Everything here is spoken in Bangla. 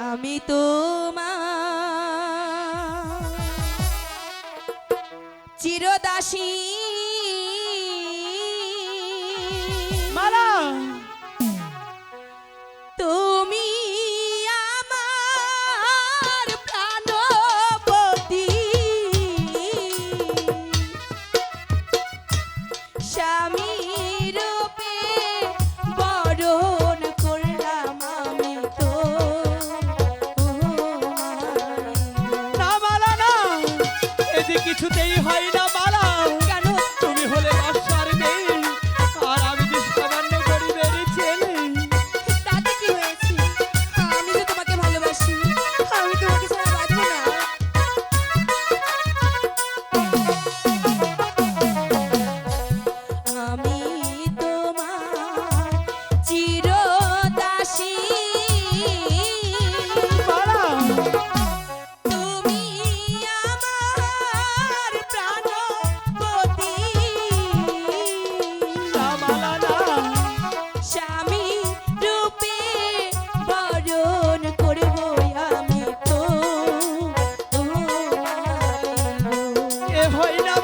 আমি তোমার চিরদাসী হয় না